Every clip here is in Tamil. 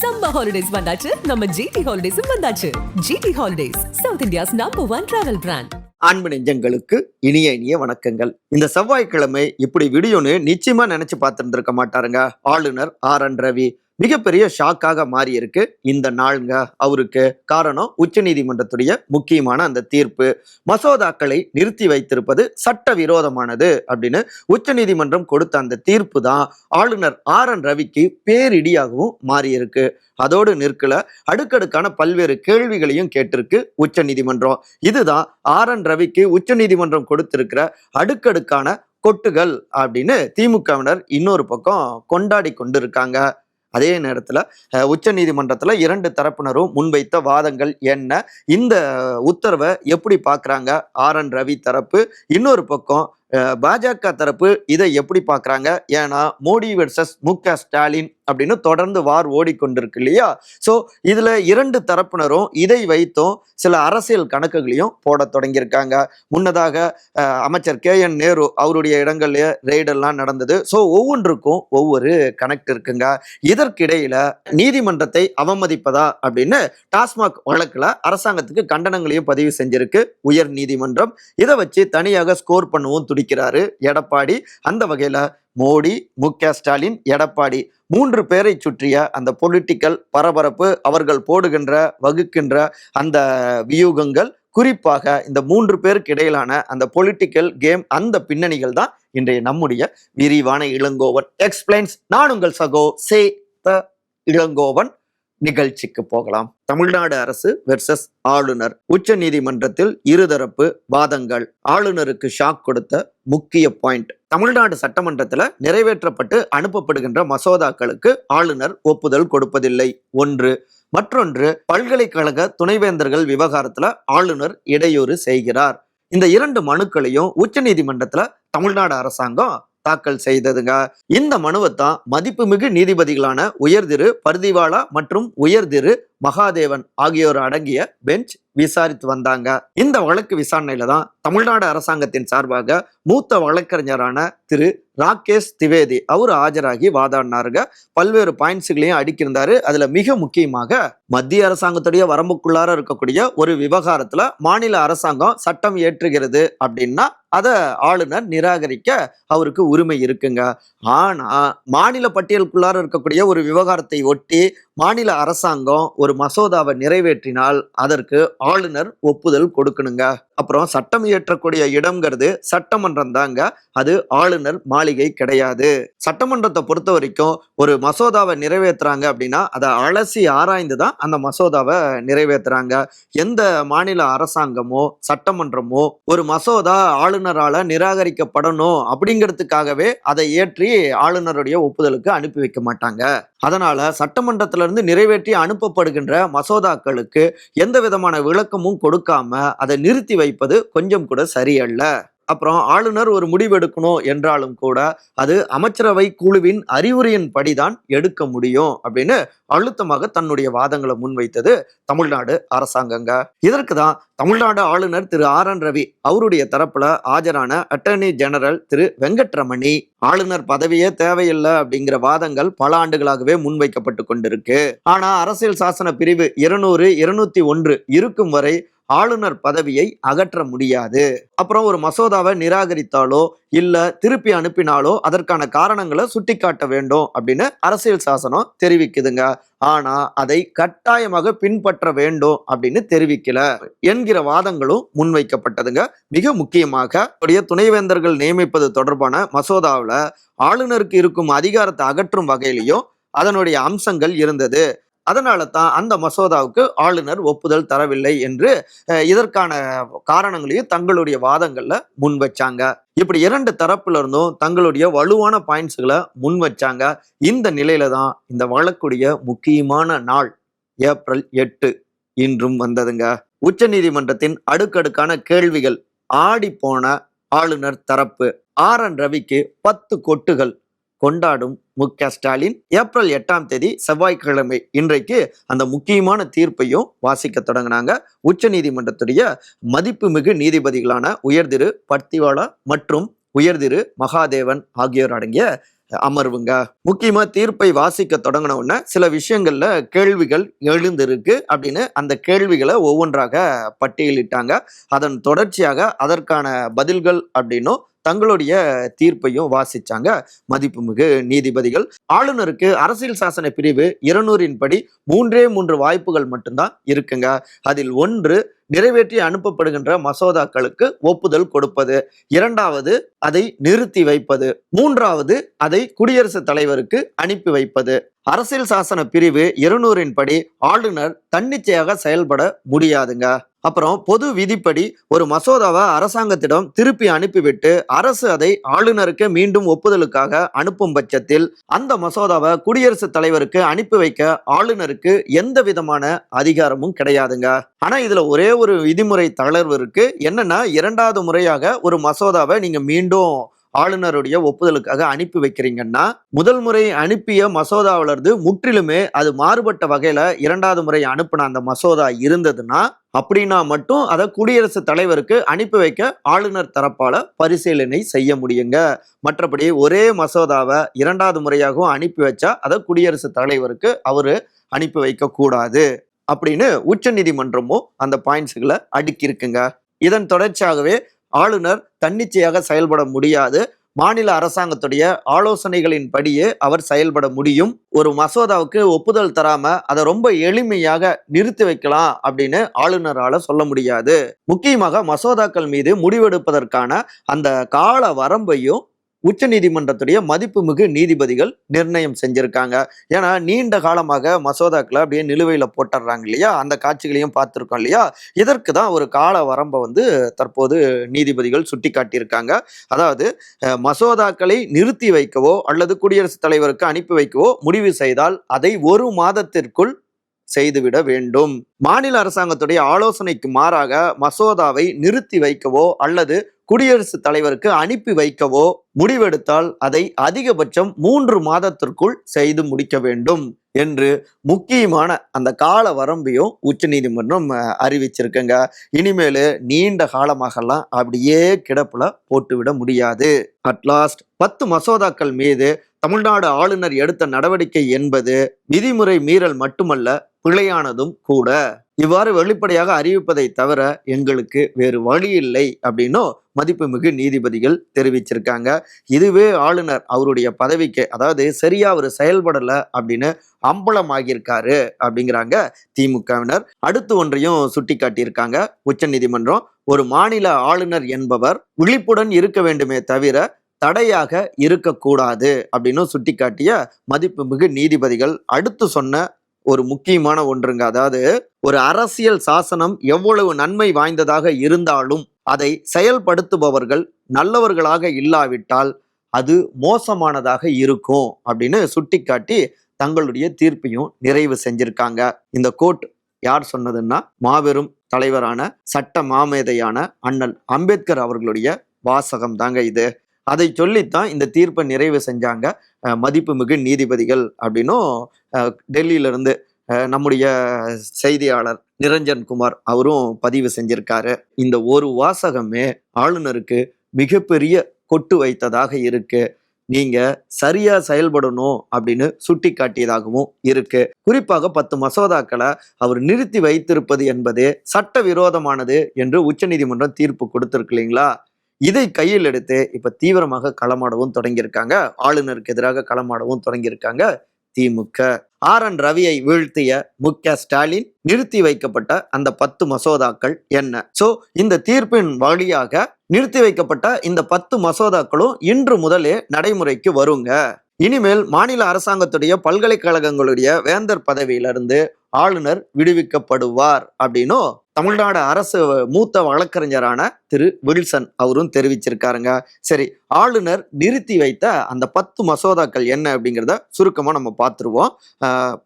சம்மர் ஹாலிடேஸ் வந்தாச்சு. நம்ம ஜிடி ஹாலிடேஸும் வந்தாச்சு. GT holidays south India's number one travel brand அன்பு நெஞ்சங்களுக்கு இனிய இனிய வணக்கங்கள். இந்த செவ்வாய்க்கிழமை இப்படி விடியோன்னு நிச்சயமா நினைச்சு பார்த்துருந்துருக்க மாட்டாருங்க. ஆளுநர் ஆர் என் ரவி. மிகப்பெரிய ஷாக்காக மாறி இருக்கு இந்த நாளுங்க. அவருக்கு காரணம் உச்ச நீதிமன்றத்துடைய முக்கியமான அந்த தீர்ப்பு. மசோதாக்களை நிறுத்தி வைத்திருப்பது சட்ட விரோதமானது அப்படின்னு உச்சநீதிமன்றம் கொடுத்த அந்த தீர்ப்பு தான் ஆளுநர் ஆர் என் ரவிக்கு பேரிடியாகவும் மாறி இருக்கு அதோடு நிற்கல. அடுக்கடுக்கான பல்வேறு கேள்விகளையும் கேட்டிருக்கு உச்சநீதிமன்றம். இதுதான் ஆர் என் ரவிக்கு உச்சநீதிமன்றம் கொடுத்திருக்கிற அடுக்கடுக்கான கொட்டுகள் அப்படின்னு திமுகவினர் இன்னொரு பக்கம் கொண்டாடி கொண்டு இருக்காங்க அதே நேரத்தில் உச்ச நீதிமன்றத்தில் இரண்டு தரப்பினரும் முன்வைத்த வாதங்கள் என்ன? இந்த உத்தரவை எப்படி பார்க்குறாங்க ஆர். என். ரவி தரப்பு. இன்னொரு பக்கம் பாஜக தரப்பு இதை எப்படி பார்க்குறாங்க ஏன்னா மோடி வெர்சஸ் மு க ஸ்டாலின் அப்படின்னு தொடர்ந்து வார் ஓடிக்கொண்டிருக்கு இல்லையா? ஸோ இதில் இரண்டு தரப்பினரும் இதை வைத்தும் சில அரசியல் கணக்குகளையும் போட தொடங்கியிருக்காங்க. முன்னதாக அமைச்சர் கே. என். நேரு அவருடைய இடங்கள்ல ரெய்டெல்லாம் நடந்தது. ஸோ ஒவ்வொன்றுக்கும் ஒவ்வொரு கனெக்ட் இருக்குங்க. இதற்கிடையில நீதிமன்றத்தை அவமதிப்பதா அப்படின்னு டாஸ்மாக் வழக்கில் அரசாங்கத்துக்கு கண்டனங்களையும் பதிவு செஞ்சிருக்கு. உயர் நீதிமன்றம். இதை வச்சு தனியாக ஸ்கோர் பண்ணவும் துடிக்கிறாரு எடப்பாடி. அந்த வகையில் மோடி மு. க. ஸ்டாலின் எடப்பாடி மூன்று பேரை சுற்றிய அந்த பொலிட்டிக்கல் பரபரப்பு அவர்கள் போடுகின்ற வகுக்கின்ற அந்த வியூகங்கள் குறிப்பாக இந்த மூன்று பேருக்கு இடையிலான அந்த பொலிட்டிக்கல் கேம் அந்த பின்னணிகள் தான் இன்றைய நம்முடைய விரிவான இளங்கோவன். எக்ஸ்பிளைன்ஸ் நான் உங்கள் சகோ சே த இளங்கோவன். நிகழ்ச்சிக்கு போகலாம். தமிழ்நாடு அரசு வெர்சஸ் ஆளுநர். உச்ச நீதிமன்றத்தில் இருதரப்பு வாதங்கள். ஆளுநருக்கு ஷாக் கொடுத்த முக்கிய பாயிண்ட் தமிழ்நாடு சட்டமன்றத்தில் நிறைவேற்றப்பட்டு அனுப்பப்படுகின்ற மசோதாக்களுக்கு ஆளுநர் ஒப்புதல் கொடுப்பதில்லை. ஒன்று. மற்றொன்று பல்கலைக்கழக துணைவேந்தர்கள் விவகாரத்தில் ஆளுநர் இடையூறு செய்கிறார். இந்த இரண்டு மனுக்களையும் உச்சநீதிமன்றத்துல தமிழ்நாடு அரசாங்கம் தாக்கல் செய்ததுங்க. இந்த மனுவை தான் மதிப்புமிகு நீதிபதிகளான உயர்திரு பர்திவாலா மற்றும் உயர்திரு மகாதேவன் ஆகியோர் அடங்கிய பெஞ்ச் விசாரித்து வந்தாங்க. இந்த வழக்கு விசாரணையில தான் தமிழ்நாடு அரசாங்கத்தின் சார்பாக மூத்த வழக்கறிஞரான திரு ராகேஷ் திவேதி அவர் ஆஜராகி வாதாடினாருங்க. பல்வேறு பாயிண்ட்ஸுகளையும் அடிக்கிருந்தாரு. அதுல மிக முக்கியமாக மத்திய அரசாங்கத்துடைய வரம்புக்குள்ளார இருக்கக்கூடிய ஒரு விவகாரத்துல மாநில அரசாங்கம் சட்டம் ஏற்றுகிறது அப்படின்னா அதை ஆளுநர் நிராகரிக்க அவருக்கு உரிமை இருக்குங்க. ஆனா மாநில பட்டியலுக்குள்ளார இருக்கக்கூடிய ஒரு விவகாரத்தை ஒட்டி மாநில அரசாங்கம் ஒரு மசோதாவை நிறைவேற்றினால் அதற்கு ஆளுநர் ஒப்புதல் கொடுக்கணுங்க. அப்புறம் சட்டம் இயற்றக்கூடிய இடம்ங்கிறது சட்டமன்றம் தாங்க. அது ஆளுநர் மாளிகை கிடையாது. சட்டமன்றத்தை பொறுத்த வரைக்கும் ஒரு மசோதாவை நிறைவேற்றுறாங்க அப்படின்னா அதை அலசி ஆராய்ந்து தான் அந்த மசோதாவை நிறைவேற்றுறாங்க எந்த மாநில அரசாங்கமோ சட்டமன்றமோ ஒரு மசோதா ஆளுநரால் நிராகரிக்கப்படணும் அப்படிங்கிறதுக்காகவே அதை ஏற்றி ஆளுநருடைய ஒப்புதலுக்கு அனுப்பி வைக்க மாட்டாங்க. அதனால் சட்டமன்றத்திலிருந்து நிறைவேற்றி அனுப்பப்படுகின்ற மசோதாக்களுக்கு எந்த விதமான விளக்கமும் கொடுக்காம அதை நிறுத்தி வைப்பது கொஞ்சம் கூட சரியல்ல. அப்புறம் ஆளுநர் ஒரு முடிவு எடுக்கணும் என்றாலும் கூட அது அமைச்சரவை குழுவின் அறிவுரையின் படிதான் எடுக்க முடியும் அப்படின்னு அழுத்தமாக தன்னுடைய வாதங்களை முன்வைத்தது தமிழ்நாடு அரசாங்கங்க. இதற்கு தான் தமிழ்நாடு ஆளுநர் திரு ஆர் என் ரவி அவருடைய தரப்புல ஆஜரான அட்டர்னி ஜெனரல் திரு வெங்கட்ரமணி. ஆளுநர் பதவியே தேவையில்லை அப்படிங்கிற வாதங்கள் பல ஆண்டுகளாகவே முன்வைக்கப்பட்டு கொண்டிருக்கு. ஆனா அரசியல் சாசன பிரிவு இருநூறு இருநூத்தி ஒன்று இருக்கும் வரை ஆளுநர் பதவியை அகற்ற முடியாது. அப்புறம் ஒரு மசோதாவை நிராகரித்தாலோ இல்ல திருப்பி அனுப்பினாலோ அதற்கான காரணங்களை சுட்டிக்காட்ட வேண்டும் அப்படின்னு அரசியல் சாசனம் தெரிவிக்குதுங்க. ஆனா அதை கட்டாயமாக பின்பற்ற வேண்டும் அப்படின்னு தெரிவிக்கல என்கிற வாதங்களும் முன்வைக்கப்பட்டதுங்க. மிக முக்கியமாக துணைவேந்தர்கள் நியமிப்பது தொடர்பான மசோதாவில் ஆளுநருக்கு இருக்கும் அதிகாரத்தை அகற்றும் வகையிலையும் அதனுடைய அம்சங்கள் இருந்தது. அதனால தான் அந்த மசோதாவுக்கு ஆளுநர் ஒப்புதல் தரவில்லை என்று இதற்கான காரணங்களையும் தங்களுடைய வாதங்கள்ல முன் வச்சாங்க. இப்படி இரண்டு தரப்புல இருந்தும் தங்களுடைய வலுவான பாயிண்ட்ஸ்களை முன் வச்சாங்க. இந்த நிலையில தான் இந்த வழக்குடைய முக்கியமான நாள் ஏப்ரல் எட்டு இன்றும் வந்ததுங்க. உச்சநீதிமன்றத்தின் அடுக்கடுக்கான கேள்விகள் ஆடி போன ஆளுநர் தரப்பு. ஆர். என். ரவிக்கு பத்து கொட்டுகள். கொண்டாடும் மு க ஸ்டாலின் ஏப்ரல் எட்டாம் தேதி செவ்வாய்க்கிழமை இன்றைக்கு அந்த முக்கியமான தீர்ப்பையும் வாசிக்க தொடங்கினாங்க. உச்ச நீதிமன்றத்துடைய மதிப்புமிகு நீதிபதிகளான உயர்திரு பர்த்திவாலா மற்றும் உயர்திரு மகாதேவன் ஆகியோர் அடங்கிய அமர்வுங்க. முக்கியமா தீர்ப்பை வாசிக்க தொடங்கின உடனே சில விஷயங்கள்ல கேள்விகள் எழுந்திருக்கு அப்படின்னு அந்த கேள்விகளை ஒவ்வொன்றாக பட்டியலிட்டாங்க. அதன் தொடர்ச்சியாக அதற்கான பதில்கள் அப்படின்னும் தங்களுடைய தீர்ப்பையும் வாசிச்சாங்க. மதிப்புமிகு நீதிபதிகள். ஆளுநருக்கு அரசியல் சாசன பிரிவு இருநூறின் படி மூன்றே மூன்று வாய்ப்புகள் மட்டும்தான் இருக்குங்க. அதில் ஒன்று நிறைவேற்றி அனுப்பப்படுகின்ற மசோதாக்களுக்கு ஒப்புதல் கொடுப்பது. இரண்டாவது அதை நிறுத்தி வைப்பது. மூன்றாவது அதை குடியரசுத் தலைவருக்கு அனுப்பி வைப்பது. அரசியல் சாசன பிரிவு இருநூறின் படி ஆளுநர் தன்னிச்சையாக செயல்பட முடியாதுங்க. அப்புறம் பொது விதிப்படி ஒரு மசோதாவை அரசாங்கத்திடம் திருப்பி அனுப்பிவிட்டு அரசு அதை ஆளுநருக்கு மீண்டும் ஒப்புதலுக்காக அனுப்பும் பட்சத்தில் அந்த மசோதாவை குடியரசுத் தலைவருக்கு அனுப்பி வைக்க ஆளுநருக்கு எந்த விதமான அதிகாரமும் கிடையாதுங்க. ஆனா இதுல ஒரே ஒரு விதிமுறை தளர்வு இருக்கு. என்னன்னா இரண்டாவது முறையாக ஒரு மசோதாவை நீங்க மீண்டும் ஆளுநருடைய ஒப்புதலுக்காக அனுப்பி வைக்கிறீங்கன்னா முதல் முறை அனுப்பிய மசோதாவிலிருந்து முற்றிலுமே அது மாறுபட்ட வகையில இரண்டாவது முறை அனுப்பின அந்த மசோதா இருந்ததுன்னா அப்படின்னா மட்டும் அதை குடியரசுத் தலைவருக்கு அனுப்பி வைக்க ஆளுநர் தரப்பால பரிசீலனை செய்ய முடியுங்க. மற்றபடி ஒரே மசோதாவை இரண்டாவது முறையாகவும் அனுப்பி வச்சா அதை குடியரசுத் தலைவருக்கு அவரு அனுப்பி வைக்க கூடாது அப்படின்னு உச்ச நீதிமன்றமும் அந்த பாயிண்ட்ஸுகளை அடுக்கியிருக்குங்க. இதன் தொடர்ச்சியாகவே ஆளுநர் தன்னிச்சையாக செயல்பட முடியாது. மாநில அரசாங்கத்துடைய ஆலோசனைகளின் படியே அவர் செயல்பட முடியும். ஒரு மசோதாவுக்கு ஒப்புதல் தராம அதை ரொம்ப எளிமையாக நிறுத்தி வைக்கலாம் அப்படின்னு ஆளுநரால சொல்ல முடியாது. முக்கியமாக மசோதாக்கள் மீது முடிவெடுப்பதற்கான அந்த கால வரம்பையும் உச்ச நீதிமன்றத்துடைய மதிப்புமிகு நீதிபதிகள் நிர்ணயம் செஞ்சிருக்காங்க. ஏன்னா நீண்ட காலமாக மசோதாக்களை அப்படியே நிலுவையில் போட்டுடுறாங்க இல்லையா? அந்த காட்சிகளையும் பார்த்துருக்கோம் இல்லையா? இதற்கு தான் ஒரு கால வரம்பை வந்து தற்போது நீதிபதிகள் சுட்டி காட்டியிருக்காங்க அதாவது மசோதாக்களை நிறுத்தி வைக்கவோ அல்லது குடியரசுத் தலைவருக்கு அனுப்பி வைக்கவோ முடிவு செய்தால் அதை ஒரு மாதத்திற்குள் செய்துவிட வேண்டும். மாநில அரசாங்கத்துடைய ஆலோசனைக்கு மாறாக மசோதாவை நிறுத்தி வைக்கவோ அல்லது குடியரசுத் தலைவருக்கு அனுப்பி வைக்கவோ முடிவெடுத்தால் அதை அதிகபட்சம் மூன்று மாதத்திற்குள் செய்து முடிக்க வேண்டும் என்று முக்கியமான அந்த கால வரம்பையும் உச்சநீதிமன்றம் நீதிமன்றம் அறிவிச்சிருக்குங்க. இனிமேல் நீண்ட காலமாகலாம் அப்படியே கிடப்புல போட்டுவிட முடியாது. அட்லாஸ்ட் பத்து மசோதாக்கள் மீது தமிழ்நாடு ஆளுநர் எடுத்த நடவடிக்கை என்பது விதிமுறை மீறல் மட்டுமல்ல பிழையானதும் கூட. இவ்வாறு வெளிப்படையாக அறிவிப்பதை தவிர எங்களுக்கு வேறு வழி இல்லை அப்படின்னும் மதிப்புமிகு நீதிபதிகள் தெரிவிச்சிருக்காங்க. இதுவே ஆளுநர் அவருடைய பதவிக்கு அதாவது சரியா அவர் செயல்படலை அப்படின்னு அம்பலமாகியிருக்காரு அப்படிங்கிறாங்க திமுகவினர். அடுத்து ஒன்றையும் சுட்டி காட்டியிருக்காங்க உச்ச நீதிமன்றம் ஒரு மாநில ஆளுநர் என்பவர் விழிப்புடன் இருக்க வேண்டுமே தவிர தடையாக இருக்கக்கூடாது அப்படின்னு சுட்டிக்காட்டிய மதிப்புமிகு நீதிபதிகள் அடுத்து சொன்ன ஒரு முக்கியமான ஒன்றுங்க. அதாவது ஒரு அரசியல் சாசனம் எவ்வளவு நன்மை வாய்ந்ததாக இருந்தாலும் அதை செயல்படுத்துபவர்கள் நல்லவர்களாக இல்லாவிட்டால் அது மோசமானதாக இருக்கும் அப்படின்னு சுட்டிக்காட்டி தங்களுடைய தீர்ப்பையும் நிறைவு செஞ்சிருக்காங்க. இந்த கோர்ட் யார் சொன்னதுன்னா மாபெரும் தலைவரான சட்ட மாமேதையான அண்ணல் அம்பேத்கர் அவர்களுடைய வாசகம் தாங்க இது. அதை சொல்லித்தான் இந்த தீர்ப்பை நிறைவு செஞ்சாங்க. மதிப்புமிகு நீதிபதிகள் அப்படின்னும் டெல்லியிலிருந்து நம்முடைய செய்தியாளர் நிரஞ்சன் குமார் அவரும் பதிவு செஞ்சிருக்காரு. இந்த ஒரு வாசகமே ஆளுநருக்கு மிகப்பெரிய கொட்டு வைத்ததாக இருக்கு. நீங்க சரியா செயல்படணும் அப்படின்னு சுட்டி காட்டியதாகவும் இருக்கு. குறிப்பாக பத்து மசோதாக்களை அவர் நிறுத்தி வைத்திருப்பது என்பது சட்டவிரோதமானது என்று உச்சநீதிமன்றம் தீர்ப்பு கொடுத்திருக்கு இல்லைங்களா? இதை கையில் எடுத்து இப்ப தீவிரமாக களமாடவும் தொடங்கியிருக்காங்க. ஆளுநருக்கு எதிராக களமாடவும் தொடங்கியிருக்காங்க திமுக ஆர். என். ரவியை வீழ்த்திய மு க. ஸ்டாலின் நிறுத்தி வைக்கப்பட்ட அந்த பத்து மசோதாக்கள் என்ன? சோ இந்த தீர்ப்பின் வழியாக நிறுத்தி வைக்கப்பட்ட இந்த பத்து மசோதாக்களும் இன்று முதலே நடைமுறைக்கு வருங்க. இனிமேல் மாநில அரசாங்கத்துடைய பல்கலைக்கழகங்களுடைய வேந்தர் பதவியிலிருந்து ஆளுநர் விடுவிக்கப்படுவார் அப்படின்னும் தமிழ்நாடு அரசு மூத்த வழக்கறிஞரான திரு வில்சன் அவரும் தெரிவிச்சிருக்காருங்க. சரி ஆளுநர் நிறுத்தி வைத்த அந்த பத்து மசோதாக்கள் என்ன அப்படிங்கிறத சுருக்கமாக நம்ம பார்த்துருவோம்.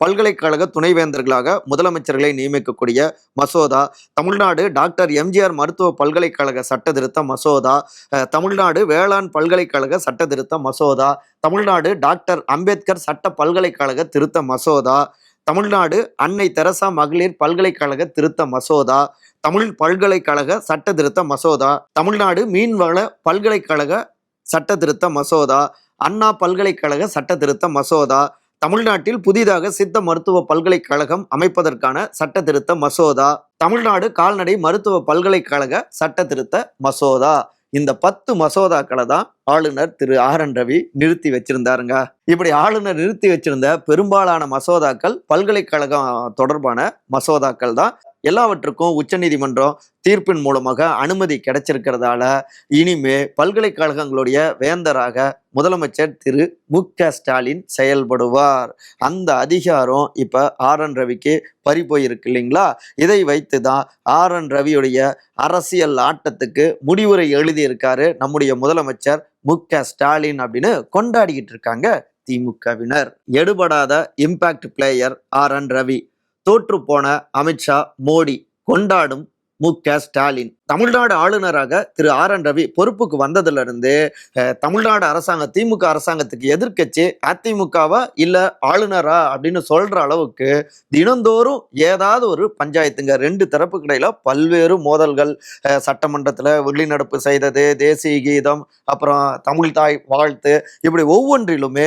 பல்கலைக்கழக துணைவேந்தர்களாக முதலமைச்சர்களை நியமிக்கக்கூடிய மசோதா தமிழ்நாடு டாக்டர் எம்ஜிஆர் மருத்துவ பல்கலைக்கழக சட்ட திருத்த மசோதா தமிழ்நாடு வேளாண் பல்கலைக்கழக சட்ட திருத்த மசோதா தமிழ்நாடு டாக்டர் அம்பேத்கர் சட்ட பல்கலைக்கழக திருத்த மசோதா தமிழ்நாடு அன்னை தெரசா மகளிர் பல்கலைக்கழக திருத்த மசோதா தமிழ் பல்கலைக்கழக சட்ட திருத்த மசோதா தமிழ்நாடு மீன்வள பல்கலைக்கழக சட்ட திருத்த மசோதா அண்ணா பல்கலைக்கழக சட்ட திருத்த மசோதா தமிழ்நாட்டில் புதிதாக சித்த மருத்துவ பல்கலைக்கழகம் அமைப்பதற்கான சட்ட திருத்த மசோதா தமிழ்நாடு கால்நடை மருத்துவ பல்கலைக்கழக சட்ட திருத்த மசோதா இந்த பத்து மசோதாக்களை தான் ஆளுநர் திரு ஆர் என் ரவி நிறுத்தி வச்சிருந்தாருங்க. இப்படி ஆளுநர் நிறுத்தி வச்சிருந்த பெரும்பாலான மசோதாக்கள் பல்கலைக்கழகம் தொடர்பான மசோதாக்கள் தான். எல்லாவற்றுக்கும் உச்சநீதிமன்றம் தீர்ப்பின் மூலமாக அனுமதி கிடைச்சிருக்கிறதால இனிமே பல்கலைக்கழகங்களுடைய வேந்தராக முதலமைச்சர் திரு மு க ஸ்டாலின் செயல்படுவார். அந்த அதிகாரம் இப்போ ஆர் என் ரவிக்கு பறி போயிருக்கு இல்லைங்களா? இதை வைத்து தான் ஆர் என் ரவியுடைய அரசியல் ஆட்டத்துக்கு முடிவுரை எழுதியிருக்காரு நம்முடைய முதலமைச்சர் மு க ஸ்டாலின் அப்படின்னு கொண்டாடிக்கிட்டு இருக்காங்க திமுகவினர் எடுபடாத impact player R N Ravi. தோற்று போன அமித்ஷா மோடி கொண்டாடும் மு க ஸ்டாலின். தமிழ்நாடு ஆளுநராக திரு ஆர் என் ரவி பொறுப்புக்கு வந்ததிலிருந்து தமிழ்நாடு அரசாங்கம் திமுக அரசாங்கத்துக்கு எதிர்க்கட்சி அதிமுகவா இல்லை ஆளுநரா அப்படின்னு சொல்கிற அளவுக்கு தினந்தோறும் ஏதாவது ஒரு பஞ்சாயத்துங்க ரெண்டு தரப்புக்கு இடையில பல்வேறு மோதல்கள் சட்டமன்றத்தில் வெளிநடப்பு செய்தது தேசிய கீதம் அப்புறம் தமிழ் தாய் வாழ்த்து இப்படி ஒவ்வொன்றிலுமே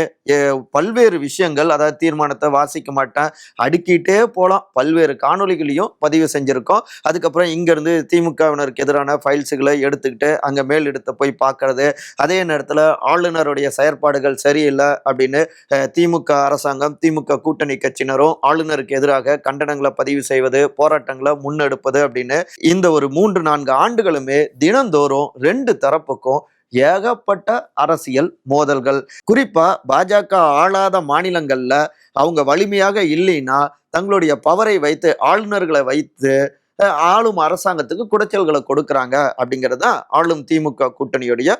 பல்வேறு விஷயங்கள் அதாவது தீர்மானத்தை வாசிக்க மாட்டேன் அடுக்கிட்டே போகலாம் பல்வேறு காணொளிகளையும் பதிவு செஞ்சுருக்கோம். அதுக்கப்புறம் இங்கேருந்து ஆளுநருக்கு எதிரான ஃபைல்ஸுகளை எடுத்துக்கிட்டு அங்கே மேலிடத்தை போய் பார்க்கறது. அதே நேரத்தில் ஆளுநருடைய செயற்பாடுகள் சரியில்லை அப்படின்னு திமுக அரசாங்கம் திமுக கூட்டணி கட்சியினரும் ஆளுநருக்கு எதிராக கண்டனங்களை பதிவு செய்வது போராட்டங்களை முன்னெடுப்பது அப்படின்னு இந்த ஒரு மூன்று நான்கு ஆண்டுகளுமே தினந்தோறும் ரெண்டு தரப்புக்கும் ஏகப்பட்ட அரசியல் மோதல்கள். குறிப்பா பாஜக ஆளாத மாநிலங்கள்ல அவங்க வலிமையாக இல்லைன்னா தங்களுடைய பவரை வைத்து ஆளுநர்களை வைத்து ஆளும் அரசாங்கத்துக்கு குடைச்சல்களை கொடுக்குறாங்க அப்படிங்கிறது தான் ஆளும் திமுக கூட்டணியுடைய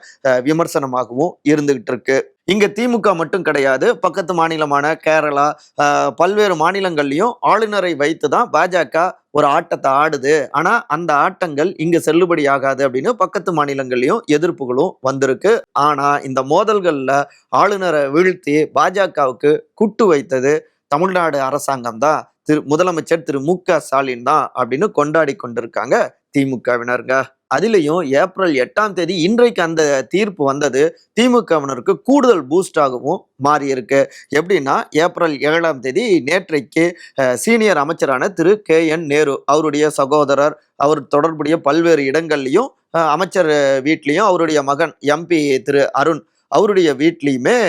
விமர்சனமாகவும் இருந்துகிட்டு இருக்கு இங்க திமுக மட்டும் கிடையாது பக்கத்து மாநிலமான கேரளா பல்வேறு மாநிலங்கள்லையும் ஆளுநரை வைத்து தான் பாஜக ஒரு ஆட்டத்தை ஆடுது. ஆனா அந்த ஆட்டங்கள் இங்க செல்லுபடி ஆகாது அப்படின்னு பக்கத்து மாநிலங்கள்லயும் எதிர்ப்புகளும் வந்திருக்கு. ஆனா இந்த மோதல்கள்ல ஆளுநரை வீழ்த்தி பாஜகவுக்கு குட்டு வைத்தது தமிழ்நாடு அரசாங்கம் தான் திரு முதலமைச்சர் திரு மு க ஸ்டாலின் தான் அப்படின்னு கொண்டாடி கொண்டிருக்காங்க திமுகவினருங்க. அதுலேயும் ஏப்ரல் எட்டாம் தேதி இன்றைக்கு அந்த தீர்ப்பு வந்தது திமுகவினருக்கு கூடுதல் பூஸ்டாகவும் மாறி இருக்கு எப்படின்னா ஏப்ரல் ஏழாம் தேதி நேற்றைக்கு சீனியர் அமைச்சரான திரு கே என் நேரு அவருடைய சகோதரர் அவர் தொடர்புடைய பல்வேறு இடங்கள்லையும் அமைச்சர் வீட்லேயும் அவருடைய மகன் எம்பி திரு அருண் அவருடைய வீட்லேயுமே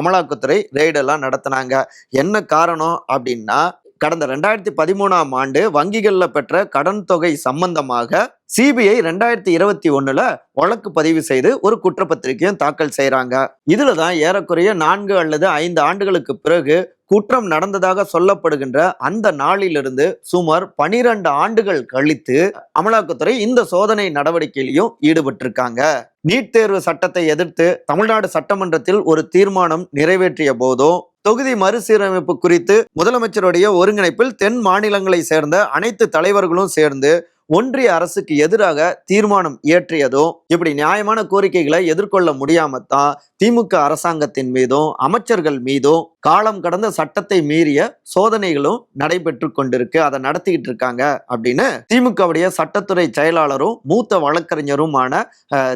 அமலாக்கத்துறை ரெய்டெல்லாம் நடத்தினாங்க. என்ன காரணம் அப்படின்னா கடந்த ரெண்டாயிரத்தி பதிமூணாம் ஆண்டு வங்கிகளில் பெற்ற கடன் தொகை சம்பந்தமாக சிபிஐ ரெண்டாயிரத்தி இருபத்தி ஒண்ணுல வழக்கு பதிவு செய்து ஒரு குற்றப்பத்திரிகையும் தாக்கல் செய்கிறாங்க இதுல தான் ஏறக்குறைய நான்கு அல்லது ஐந்து ஆண்டுகளுக்கு பிறகு குற்றம் நடந்ததாக சொல்லப்படுகின்ற அந்த நாளிலிருந்து சுமார் பனிரெண்டு ஆண்டுகள் கழித்து அமலாக்கத்துறை இந்த சோதனை நடவடிக்கையிலையும் ஈடுபட்டிருக்காங்க. நீட் தேர்வு சட்டத்தை எதிர்த்து தமிழ்நாடு சட்டமன்றத்தில் ஒரு தீர்மானம் நிறைவேற்றிய போதும் தொகுதி மறுசீரமைப்பு குறித்து முதலமைச்சருடைய ஒருங்கிணைப்பில் தென் மாநிலங்களை சேர்ந்த அனைத்து தலைவர்களும் சேர்ந்து ஒன்றிய அரசுக்கு எதிராக தீர்மானம் இயற்றியதும் இப்படி நியாயமான கோரிக்கைகளை எதிர்கொள்ள முடியாமத்தான் திமுக அரசாங்கத்தின் மீதும் அமைச்சர்கள் மீதும் காலம் கடந்த சட்டத்தை மீறிய சோதனைகளும் நடைபெற்று கொண்டிருக்கு அதை நடத்திக்கிட்டு இருக்காங்க அப்படின்னு திமுகவுடைய சட்டத்துறை செயலாளரும் மூத்த வழக்கறிஞருமான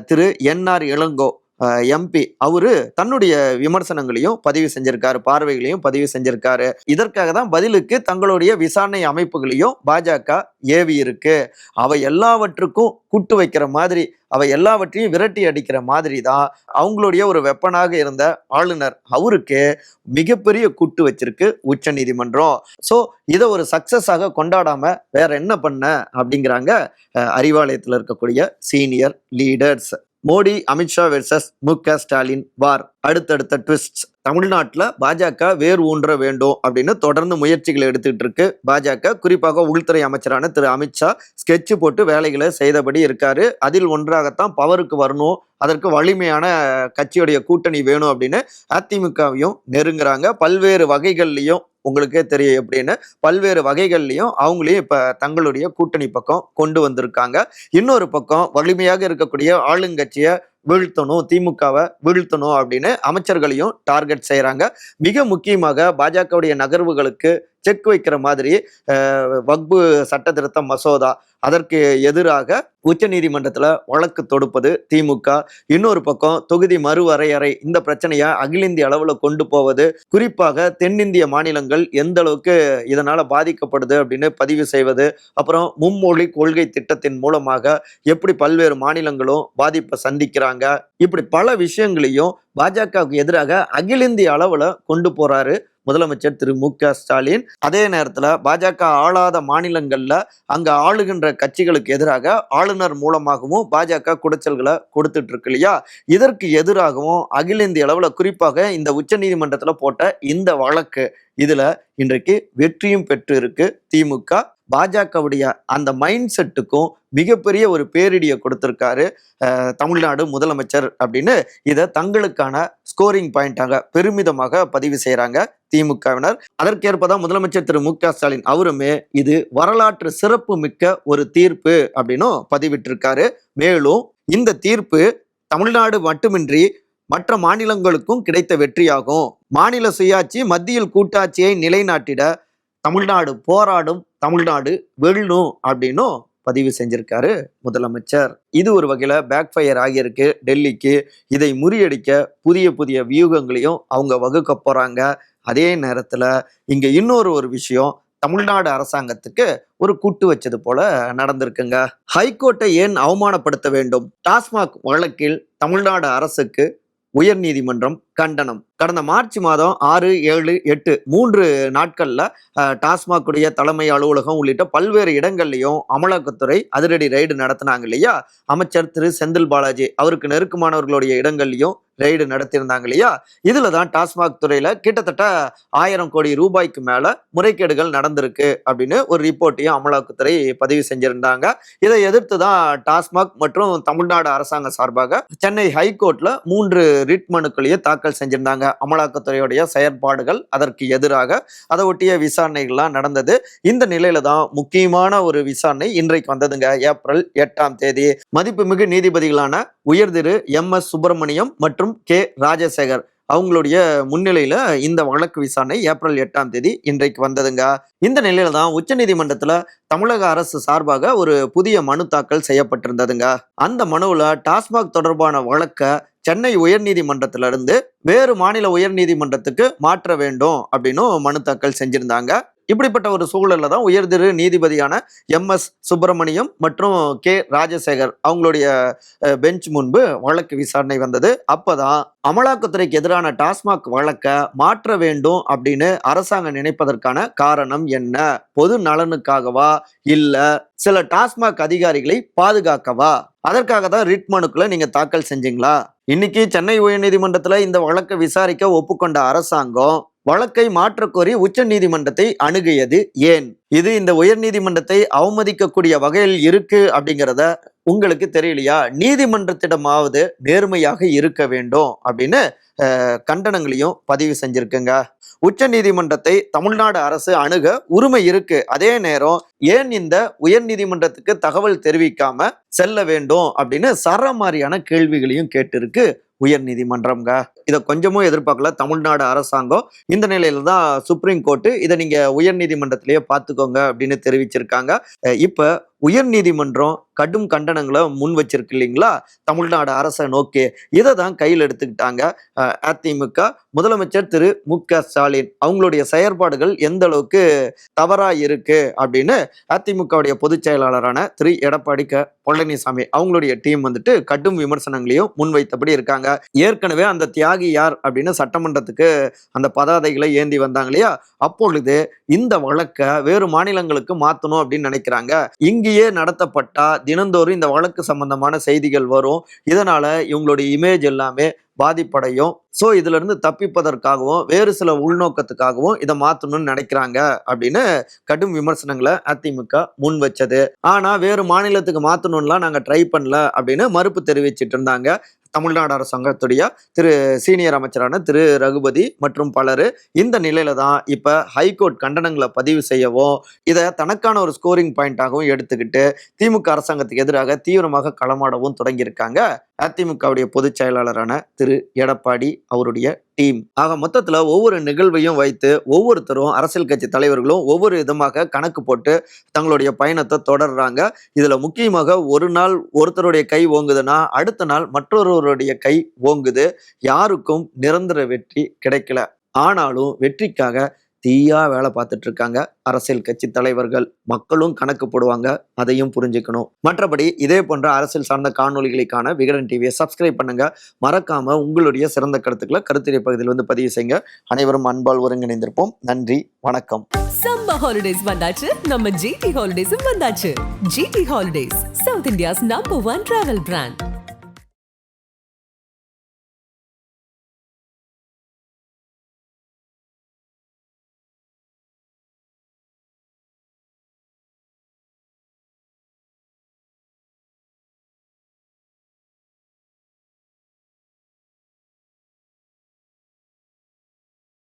Thiru Thiru N R Elango MP அவரு தன்னுடைய விமர்சனங்களையும் பதிவு செஞ்சிருக்காரு பார்வைகளையும் பதிவு செஞ்சிருக்காரு. இதற்காக தான் பதிலுக்கு தங்களுடைய விசாரணை அமைப்புகளையும் பாஜக ஏவி இருக்கு அவை எல்லாவற்றுக்கும் குட்டு வைக்கிற மாதிரி அவை எல்லாவற்றையும் விரட்டி அடிக்கிற மாதிரி தான் அவங்களுடைய ஒரு வெப்பனாக இருந்த ஆளுநர் அவருக்கு மிகப்பெரிய குட்டு வச்சிருக்கு உச்ச நீதிமன்றம் ஸோ இதை ஒரு சக்சஸாக கொண்டாடாம வேற என்ன பண்ண? அப்படிங்கிறாங்க அறிவாலயத்தில் இருக்கக்கூடிய senior leaders Modi Amit Shah versus Mu Ka Stalin வார். அடுத்தடுத்த ட்விஸ்ட் தமிழ்நாட்டில் பாஜக வேர் ஊன்ற வேண்டும் அப்படின்னு தொடர்ந்து முயற்சிகளை எடுத்துக்கிட்டு இருக்கு. பாஜக குறிப்பாக உள்துறை அமைச்சரான திரு அமித்ஷா ஸ்கெட்ச் போட்டு வேலைகளை செய்தபடி இருக்காரு. அதில் ஒன்றாகத்தான் பவருக்கு வரணும். அதற்கு வலிமையான கட்சியுடைய கூட்டணி வேணும் அப்படின்னு அதிமுகவையும் நெருங்குறாங்க. பல்வேறு வகைகள்லையும் உங்களுக்கே தெரியும் எப்படின்னு பல்வேறு வகைகள்லையும் அவங்களையும் இப்ப தங்களுடைய கூட்டணி பக்கம் கொண்டு வந்திருக்காங்க. இன்னொரு பக்கம் வலிமையாக இருக்கக்கூடிய ஆளுங்கட்சியை வீழ்த்தணும் திமுகவை வீழ்த்தணும் அப்படின்னு அமைச்சர்களையும் டார்கெட் செய்கிறாங்க மிக முக்கியமாக பாஜகவுடைய நகர்வுகளுக்கு செக் வைக்கிற மாதிரி வக்பு சட்ட திருத்த மசோதா அதற்கு எதிராக உச்சநீதிமன்றத்துல வழக்கு தொடுப்பது திமுக. இன்னொரு பக்கம் தொகுதி மறுவரையறை இந்த பிரச்சனையை அகில இந்திய அளவில் கொண்டு போவது குறிப்பாக தென்னிந்திய மாநிலங்கள் எந்த அளவுக்கு இதனால் பாதிக்கப்படுது அப்படின்னு பதிவு செய்வது அப்புறம் மும்மொழி கொள்கை திட்டத்தின் மூலமாக எப்படி பல்வேறு மாநிலங்களும் பாதிப்பை சந்திக்கிறாங்க இப்படி பல விஷயங்களையும் பாஜகவுக்கு எதிராக அகில இந்திய அளவில் கொண்டு போறாரு முதலமைச்சர் திரு மு க ஸ்டாலின். அதே நேரத்தில் பாஜக ஆளாத மாநிலங்களில் அங்கே ஆளுகின்ற கட்சிகளுக்கு எதிராக ஆளுநர் மூலமாகவும் பாஜக குடைச்சல்களை கொடுத்துட்டு இருக்கு இல்லையா? இதற்கு எதிராகவும் அகில இந்திய அளவில் குறிப்பாக இந்த உச்சநீதிமன்றத்தில் போட்ட இந்த வழக்கு இதில் இன்றைக்கு வெற்றியும் பெற்று இருக்கு திமுக பாஜகவுடைய அந்த மைண்ட் செட்டுக்கும் மிகப்பெரிய ஒரு பேரிடியை கொடுத்துருக்காரு தமிழ்நாடு முதலமைச்சர் அப்படின்னு. இதை தங்களுக்கான ஸ்கோரிங் பாயிண்டாக பெருமிதமாக பதிவு செய்கிறாங்க திமுகவினர். அதற்கேற்பதான் முதலமைச்சர் திரு மு க ஸ்டாலின் அவருமே இது வரலாற்று சிறப்பு மிக்க ஒரு தீர்ப்பு அப்படின்னும் பதிவிட்டிருக்காரு. மேலும் இந்த தீர்ப்பு தமிழ்நாடு மட்டுமின்றி மற்ற மாநிலங்களுக்கும் கிடைத்த வெற்றியாகும். மாநில சுயாட்சி மத்தியில் கூட்டாட்சியை நிலைநாட்டிட தமிழ்நாடு போராடும் தமிழ்நாடு வெல்லும் அப்படின்னும் பதிவு செஞ்சிருக்காரு முதலமைச்சர். இது ஒரு வகையில் பேக் ஃபயர் ஆகியிருக்கு டெல்லிக்கு. இதை முறியடிக்க புதிய புதிய வியூகங்களையும் அவங்க வகுக்க போகிறாங்க அதே நேரத்தில் இங்கே இன்னொரு ஒரு விஷயம் தமிழ்நாடு அரசாங்கத்துக்கு ஒரு கூட்டு வச்சது போல நடந்திருக்குங்க. ஹைகோர்ட்டை ஏன் அவமானப்படுத்த வேண்டும்? டாஸ்மாக் வழக்கில் தமிழ்நாடு அரசுக்கு உயர்நீதிமன்றம் கண்டனம். கடந்த மார்ச் மாதம் ஆறு ஏழு எட்டு மூன்று நாட்களில் அஹ், டாஸ்மாக் உடைய தலைமை அலுவலகம் உள்ளிட்ட பல்வேறு இடங்கள்லையும் அமலாக்கத்துறை அதிரடி ரைடு நடத்தினாங்க இல்லையா? அமைச்சர் திரு. செந்தில் பாலாஜி அவருக்கு நெருக்கமானவர்களுடைய இடங்கள்லையும் ரெய்டு நடத்தியிருந்தாங்க இல்லையா? இதில் தான் டாஸ்மாக் துறையில் கிட்டத்தட்ட ஆயிரம் கோடி ரூபாய்க்கு மேலே முறைகேடுகள் நடந்திருக்கு அப்படின்னு ஒரு ரிப்போர்ட்டையும் அமலாக்கத்துறை பதிவு செஞ்சுருந்தாங்க. இதை எதிர்த்து தான் டாஸ்மாக் மற்றும் தமிழ்நாடு அரசாங்கம் சார்பாக சென்னை ஹைகோர்ட்டில் மூன்று ரிட் மனுக்களையும் தாக்கல் செஞ்சிருந்தாங்க. அமலாக்கத்துறையுடைய செயற்பாடுகள் அதற்கு எதிராக அதை ஒட்டிய விசாரணைகள்லாம் நடந்தது. இந்த நிலையில தான் முக்கியமான ஒரு விசாரணை இன்றைக்கு வந்ததுங்க. ஏப்ரல் எட்டாம் தேதி. மதிப்புமிகு நீதிபதிகளான உயர்திரு எம் எஸ் சுப்பிரமணியம் மற்றும் கே ராஜசேகர் அவங்களுடைய முன்னிலையில இந்த வழக்கு விசாரணை ஏப்ரல் எட்டாம் தேதி இன்றைக்கு வந்ததுங்க. இந்த நிலையில தான் உச்சநீதிமன்றத்துல தமிழக அரசு சார்பாக ஒரு புதிய மனு தாக்கல் செய்யப்பட்டிருந்ததுங்க. அந்த மனுவில் டாஸ்மாக் தொடர்பான வழக்க சென்னை உயர்நீதிமன்றத்திலிருந்து வேறு மாநில உயர்நீதிமன்றத்துக்கு மாற்ற வேண்டும் அப்படின்னும் மனு தாக்கல் செஞ்சிருந்தாங்க. இப்படிப்பட்ட ஒரு சூழலில் தான் உயர்திரு நீதிபதியான எம் எஸ் சுப்பிரமணியம் மற்றும் கே ராஜசேகர் அவங்களுடைய பெஞ்ச் முன்பு வழக்கு விசாரணை வந்தது. அப்போதான் அமலாக்கத்துறைக்கு எதிரான டாஸ்மாக் வழக்க மாற்ற வேண்டும் அப்படின்னு அரசாங்கம் நினைப்பதற்கான காரணம் என்ன? பொது நலனுக்காகவா? இல்ல சில டாஸ்மாக் அதிகாரிகளை பாதுகாக்கவா? அதற்காக தான் ரிட் மனுக்களை நீங்கள் தாக்கல் செஞ்சீங்களா? இன்னைக்கு சென்னை உயர்நீதிமன்றத்தில் இந்த வழக்கை விசாரிக்க ஒப்புக்கொண்ட அரசாங்கம் வழக்கை மாற்றக்கோரி உச்ச நீதிமன்றத்தை அணுகியது ஏன்? இது இந்த உயர்நீதிமன்றத்தை அவமதிக்கக்கூடிய வகையில் இருக்கு அப்படிங்கிறத உங்களுக்கு தெரியலையா? நீதிமன்றத்திடமாவது நேர்மையாக இருக்க வேண்டும் அப்படின்னு கண்டனங்களையும் பதிவு செஞ்சிருக்குங்க. உச்ச நீதிமன்றத்தை தமிழ்நாடு அரசு அணுக உரிமை இருக்கு. அதே நேரம் ஏன் இந்த உயர் நீதிமன்றத்துக்கு தகவல் தெரிவிக்காம செல்ல வேண்டும் அப்படின்னு சர மாதிரியான கேள்விகளையும் கேட்டிருக்கு உயர் நீதிமன்றம்ங்க. இதை கொஞ்சமும் எதிர்பார்க்கல. தமிழ்நாடு அரசாங்கம் இந்த நிலையில தான் சுப்ரீம் கோர்ட்டு இதை நீங்க உயர் நீதிமன்றத்திலேயே பார்த்துக்கோங்க அப்படின்னு தெரிவிச்சிருக்காங்க. இப்போ உயர் நீதிமன்றம் கடும் கண்டனங்களை முன் வச்சிருக்கு இல்லைங்களா? தமிழ்நாடு அரசை நோக்கி. இதை தான் கையில் எடுத்துக்கிட்டாங்க அதிமுக. முதலமைச்சர் திரு. மு. க. ஸ்டாலின். அவங்களுடைய செயற்பாடுகள் எந்த அளவுக்கு தவறா இருக்கு அப்படின்னு அதிமுகவுடைய பொதுச் செயலாளரான திரு. எடப்பாடி க. பழனிசாமி அவங்களுடைய டீம் வந்துட்டு கடும் விமர்சனங்களையும் முன்வைத்தபடி இருக்காங்க. ஏற்கனவே அந்த தியாகி யார் அப்படின்னு சட்டமன்றத்துக்கு அந்த பதாதைகளை ஏந்தி வந்தாங்க இல்லையா? அப்பொழுது இந்த வழக்கை வேறு மாநிலங்களுக்கு மாத்தணும் அப்படின்னு நினைக்கிறாங்க. இங்கேயே நடத்தப்பட்டா தினந்தோறும் இந்த வழக்கு சம்பந்தமான செய்திகள் வரும். இதனால இவங்களுடைய இமேஜ் எல்லாமே பாதிப்படையும். ஸோ இதுல இருந்து தப்பிப்பதற்காகவும் வேறு சில உள்நோக்கத்துக்காகவும் இதை மாத்தணும்னு நினைக்கிறாங்க அப்படின்னு கடும் விமர்சனங்களை அதிமுக முன் வச்சது. ஆனா வேறு மாநிலத்துக்கு மாற்றணும்லாம் நாங்க ட்ரை பண்ணல அப்படின்னு மறுப்பு தெரிவிச்சிட்டு இருந்தாங்க. தமிழ்நாடு அரசாங்கத்துடைய திரு சீனியர் அமைச்சரான திரு ரகுபதி மற்றும் பலர் இந்த நிலையில தான் இப்போ ஹைகோர்ட் கண்டனங்களை பதிவு செய்யவும் இதை தனக்கான ஒரு ஸ்கோரிங் பாயிண்டாகவும் எடுத்துக்கிட்டு திமுக அரசாங்கத்துக்கு எதிராக தீவிரமாக களமாடவும் தொடங்கியிருக்காங்க. அதிமுகவுடைய பொதுச் செயலாளரான திரு. எடப்பாடி அவருடைய டீம் ஆக மொத்தத்தில் ஒவ்வொரு நிகழ்வையும் வைத்து ஒவ்வொருத்தரும் அரசியல் கட்சி தலைவர்களும் ஒவ்வொரு விதமாக கணக்கு போட்டு தங்களுடைய பயணத்தை தொடர்றாங்க. இதில் முக்கியமாக ஒரு நாள் ஒருத்தருடைய கை ஓங்குதுன்னா அடுத்த நாள் மற்றொருவருடைய கை ஓங்குது. யாருக்கும் நிரந்தர வெற்றி கிடைக்கல. ஆனாலும் வெற்றிக்காக தீயா வேலை பார்த்துட்டு இருக்காங்க அரசியல் கட்சி தலைவர்கள் மக்களும் கணக்கு போடுவாங்க. அதையும் புரிஞ்சுக்கணும். மற்றபடி இதே போன்ற அரசியல் சார்ந்த காணொளிகளுக்கான விகடன் டிவியை சப்ஸ்கிரைப் பண்ணுங்க. மறக்காம உங்களுடைய சிறந்த கருத்துக்களை கருத்துரை பகுதியில் வந்து பதிவு செய்யுங்க. அனைவரும் அன்பால் ஒருங்கிணைந்திருப்போம். நன்றி. வணக்கம். சம்ம ஹாலிடேஸ் வந்தாச்சு. நம்ம ஜிடி ஹாலிடேஸும் வந்தாச்சு. GT holidays south India's number one travel brand